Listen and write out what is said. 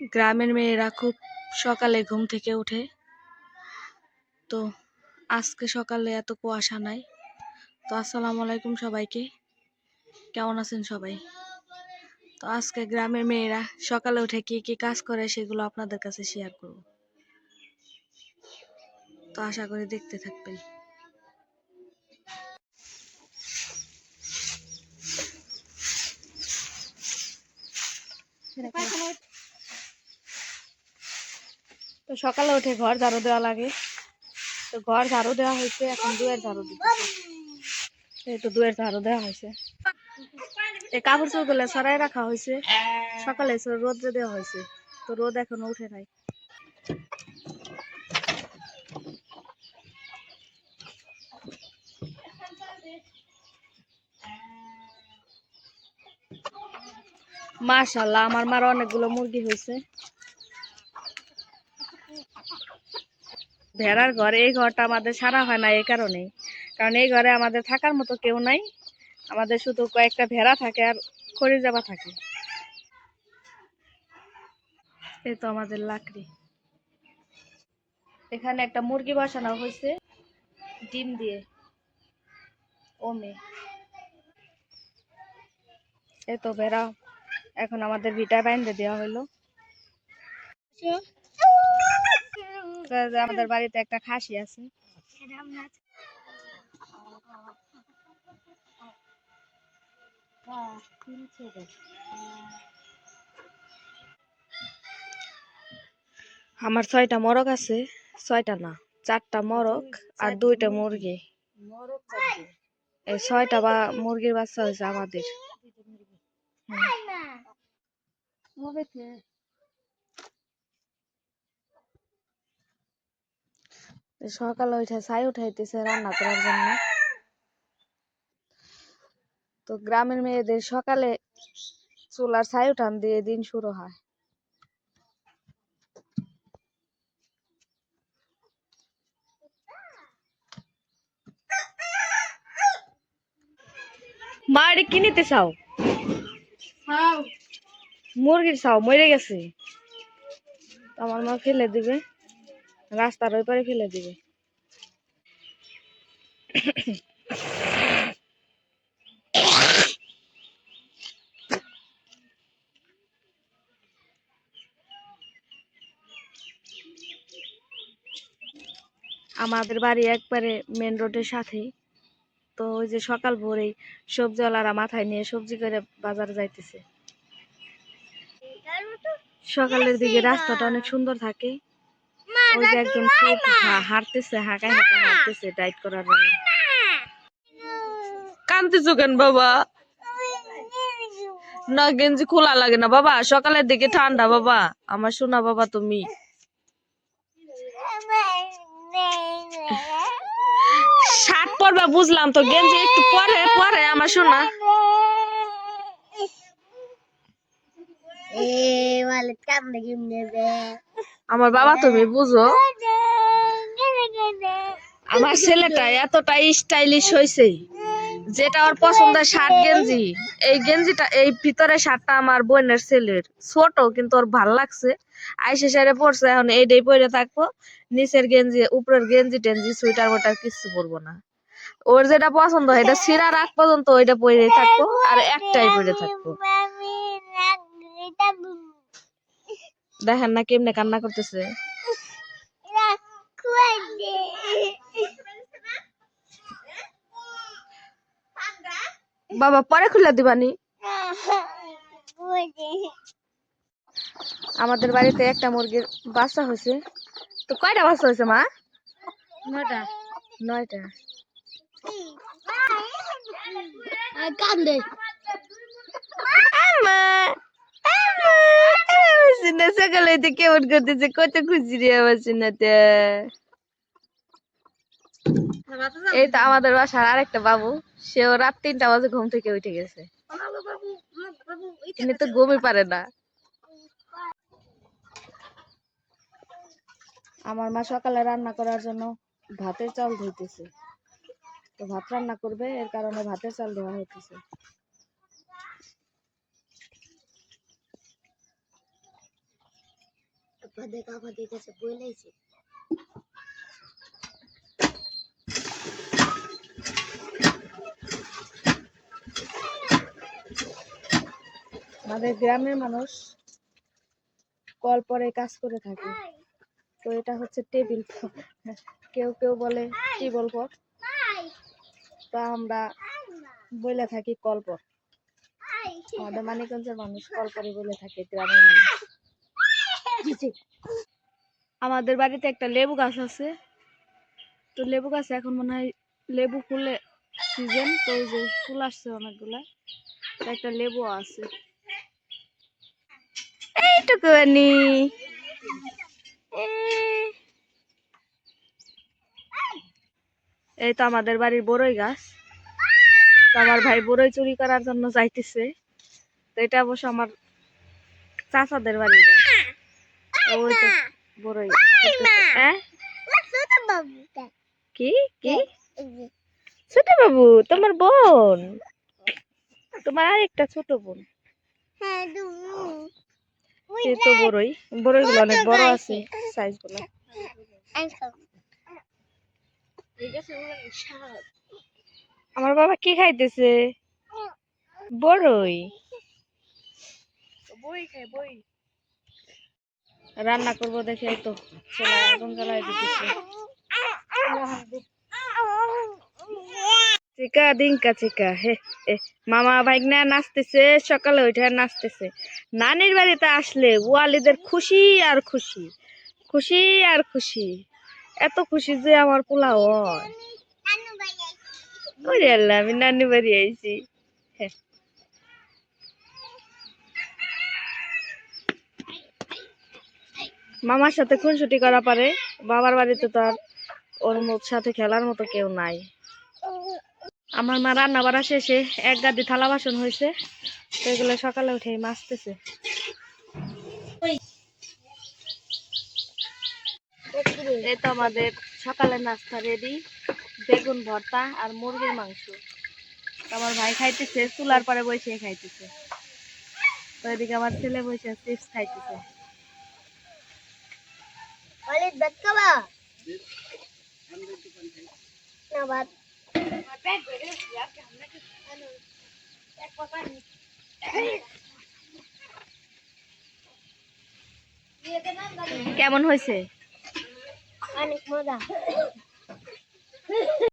গ্রামের মেয়েরা খুব সকালে ঘুম থেকে উঠে। তো আজকে সকালে এত কুয়াশা নাই। তো আসসালামু আলাইকুম সবাইকে। কেমন আছেন সবাই? তো আজকে গ্রামের মেয়েরা সকালে উঠে কি কি কাজ করে সেগুলো আপনাদের কাছে শেয়ার করব। তো আশা করি দেখতে থাকবেন। তো সকালে উঠে ঘর ঝাড়ু দেওয়া লাগে। তো ঘর ঝাড়ু দেওয়া হয়েছে, এখন দুয়ের ঝাড়ু দিতেছে। এই তো দুয়ের ঝাড়ু দেওয়া হয়েছে। এই কাপড় চোপড়গুলো সরাই রাখা হয়েছে। সকালে রোদ্রে দেওয়া হয়েছে। তো রোদ এখনও উঠে নাই। মাশাল্লাহ, আমার মার অনেকগুলো মুরগি হয়েছে। ভেড়ার ঘর এই ঘরটা আমাদের সারা হয় না এই কারণে কারণ এই ঘরে আমাদের থাকার মতো কেউ নাই। আমাদের শুধু কয়েকটা ভেড়া থাকে আর খড়ি যাবা থাকে। এই তো আমাদের লাকড়ি। এখানে একটা মুরগি বসানো হয়েছে, ডিম দিয়ে। ওমে এই তো ভেড়া, এখন আমাদের ভিটা বাইন্ধে দেওয়া হলো। আমাদের বাড়িতে একটা খাসি আছে। আমার ছয়টা মরক আছে, ছয়টা না, চারটা মরক আর দুইটা মুরগি। এই ছয়টা বা মুরগির বাচ্চা হয়েছে আমাদের। সকালে উঠে ছাই উঠাইতেছে রান্না করার জন্য। তো গ্রামের মেয়েদের সকালে চুলার ছাই উঠান দিয়ে দিন শুরু হয়। মা এটা কি নিতে চাও। মুরগির চাও মরে গেছে। তো আমার মা ফেলে দিবে। রাস্তার ওই পারে ফেলে দিবে। আমাদের বাড়ি একবারে মেন রোডের সাথেই। তো ওই যে সকাল ভোরেই সবজিওয়ালারা মাথায় নিয়ে সবজি করে বাজারে যাইতেছে। সকালের দিকে রাস্তাটা অনেক সুন্দর থাকে। ওই যে একজন খুব হাঁটতেছে হাঁকায় হাঁকায় হাঁটতেছে ডাইট করার জন্য। কান্দিছো কেন বাবা? না গেঞ্জি খোলা লাগে না বাবা। সকালের দিকে ঠান্ডা বাবা। আমার শোনা বাবা তুমি। শার্ট পরবা বুঝলাম তো। গেঞ্জি একটু পরে পরে আমার শোনা আমার বাবা তুমি বুঝো? আমার ছেলেটা এতটা স্টাইলিশ হয়েছে যেটা ওর পছন্দের শার্ট গেঞ্জি। এই গেঞ্জিটা, এই ভিতরে শার্টটা আমার বোনের ছেলের। ছোট, কিন্তু ওর ভালো লাগছে। আইসে সারে পড়ছে, এখন এইটাই পরে থাকব। নিচের গেঞ্জি, উপরের গেঞ্জি টেঞ্জি সুইটার ওটার কিছু পরবো না। ওর যেটা পছন্দ এটা সিরা রাখ পর্যন্ত ওইটা পরে থাকব, আর একটাই পরে থাকব। দেখেন না কেমনে কান্না করতেছে। বাবা পরে খুলে দিবানি। আমাদের বাড়িতে একটা মুরগির বাচ্চা হয়েছে। তো কয়টা বাচ্চা হয়েছে মা? নয়টা। নয়টা। কান্দে। আমার সিনা সকালে হইতে কেমন করতেছে কত খুশি রে আমার সিনাতে এই তো আমাদের বাসার আরেকটা বাবু সেও রাত তিনটা বাজে ঘুম থেকে উঠে গেছে তো ঘুমই পারে না আমার মা সকালে রান্না করার জন্য ভাতের চাল ধুইতেছে তো ভাত রান্না করবে এর কারণে ভাতের চাল দেওয়া হইতেছে আপাদের আপাদের কাছে আমাদের গ্রামের মানুষ কল পরে কাজ করে থাকে। তো এটা হচ্ছে টেবিল। কেউ কেউ বলে টেবিল পর তো আমরা বলে থাকি কলপর আমাদের মানিকগঞ্জের মানুষ কলপরে বলে থাকে, গ্রামের মানুষ। আমাদের বাড়িতে একটা লেবু গাছ আছে। তো লেবু গাছে এখন মনে হয় লেবু ফুলে সিজন, তো ওই যে ফুল আসছে অনেকগুলা একটা লেবু আছে। এইটুকুনি এই তো আমাদের বাড়ির বড়ই গাছ। তো আমার ভাই বড়ই চুরি করার জন্য যাইতেছে। তো এটা অবশ্য আমার চাচাদের বাড়ির গাছ। বড়ই। হ্যাঁ? ছোট বাবুটা। কি? কি? ছোট বাবু তোমার বোন? তোমার আরেকটা ছোট বোন। হ্যাঁ এই তো বড়ই। বড়ই গুলো অনেক বড় আছে সাইজগুলো আমার বাবা কি খাইতেছে? বড়ই। বই খাই বই। রান্না করব দেখে তো দিতেছে। চিকা ডিঙ্কা চিকা, হে মামা ভাইগনা নাচতেছে, সকালে উঠে নাচতেছে। নানির বাড়িতে আসলে ওয়ালিদের খুশি আর খুশি খুশি আর খুশি। এত খুশি যে আমার পোলা হয়। আমি নানি বাড়ি আইছি। হ্যাঁ। মামার সাথে খুনসুটি করা পারে, বাবার বাড়িতে তো আর ওর সাথে খেলার মতো কেউ নাই। আমার মা রান্না বাড়া শেষে এক গাদি থালা বাসন হয়েছে তো এগুলো সকালে উঠে মাছতেছে এই তো আমাদের সকালের নাস্তা রেডি, বেগুন ভর্তা আর মুরগির মাংস। আমার ভাই খাইতেছে, চুলার পরে বসে খাইতেছে। তো এদিকে আমার ছেলে বসে চিপস খাইতেছে। অলিদ ka ba? Na ভাত কেমন হয়েছে? অনেক মজা।